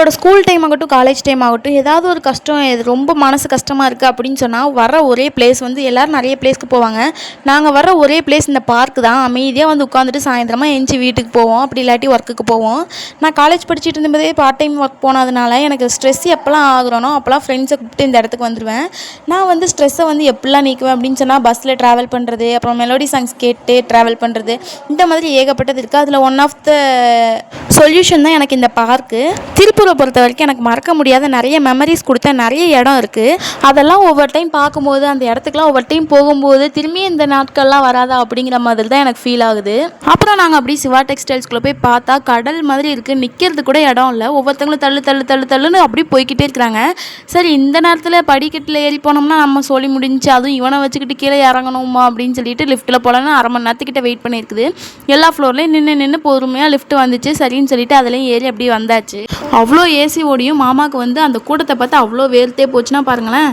என்னோட school time ஆகட்டும் college time ஆகட்டும் ஏதாவது ஒரு கஷ்டம் இது ரொம்ப மனசு கஷ்டமாக இருக்குது அப்படின்னு சொன்னால் வர ஒரே பிளேஸ் வந்து எல்லோரும் நிறைய பிளேஸ்க்கு போவாங்க. நாங்கள் வர ஒரே பிளேஸ் இந்த பார்க் தான். அமைதியாக வந்து உட்காந்துட்டு சாயந்தரமாக எஞ்சி வீட்டுக்கு போவோம். அப்படி இல்லாட்டி ஒர்க்குக்கு போவோம். நான் காலேஜ் படிச்சுட்டு இருந்தபோதே பார்ட் டைம் ஒர்க் போனதுனால எனக்கு ஸ்ட்ரெஸ் எப்போல்லாம் ஆகுறனோ அப்போல்லாம் ஃப்ரெண்ட்ஸை கூப்பிட்டு இந்த இடத்துக்கு வந்துடுவேன் நான் வந்து ஸ்ட்ரெஸ்ஸை வந்து எப்படிலாம் நீக்குவேன் அப்படின்னு சொன்னால் பஸ்ஸில் ட்ராவல் பண்ணுறது அப்புறம் மெலோடி சாங்ஸ் கேட்டு ட்ராவல் பண்ணுறது இந்த மாதிரி ஏகப்பட்டது இருக்குது அதில் ஒன் ஆஃப் த சொல்யூஷன் தான் எனக்கு இந்த பார்க்கு திருப்பூர் பொறுத்த வரைக்கும் எனக்கு மறக்க முடியாத நிறைய மெமரிஸ் கொடுத்த நிறைய இடம் இருக்குது அதெல்லாம் ஒவ்வொரு டைம் பார்க்கும்போது அந்த இடத்துக்குலாம் ஒவ்வொரு டைம் போகும்போது திரும்பி இந்த நாட்கள்லாம் வராதா அப்படிங்கிற மாதிரி தான் எனக்கு ஃபீல் ஆகுது. அப்புறம் நாங்கள் அப்படி சிவா டெக்ஸ்டைல்ஸ்குள்ளே போய் பார்த்தா கடல் மாதிரி இருக்குது நிற்கிறது கூட இடம் இல்லை. ஒவ்வொருத்தங்களும் தள்ளு தள்ளு தள்ளு தள்ளுன்னு அப்படி போய்கிட்டே இருக்கிறாங்க. சரி இந்த நேரத்தில் படிக்கட்டில் ஏறி போனோம்னா நம்ம சொல்லி முடிஞ்சு அதுவும் இவனை வச்சுக்கிட்டு கீழே இறங்கணுமா அப்படின்னு சொல்லிட்டு லிஃப்ட்டில் போகலான்னு அரை மணி நேரத்துக்கிட்ட வெயிட் பண்ணியிருக்குது. எல்லா ஃப்ளோர்லேயும் நின்று நின்று பொறுமையாக லிஃப்ட் வந்துச்சு. சரின்னு சொல்லிட்டு அதுலேயும் ஏறி அப்படியே வந்தாச்சு. அவ்வளோ ஏசி ஓடியும் மாமாவுக்கு வந்து அந்த கூட்டத்தை பார்த்து அவ்வளோ வேர்த்தே போச்சுன்னா பாருங்களேன்.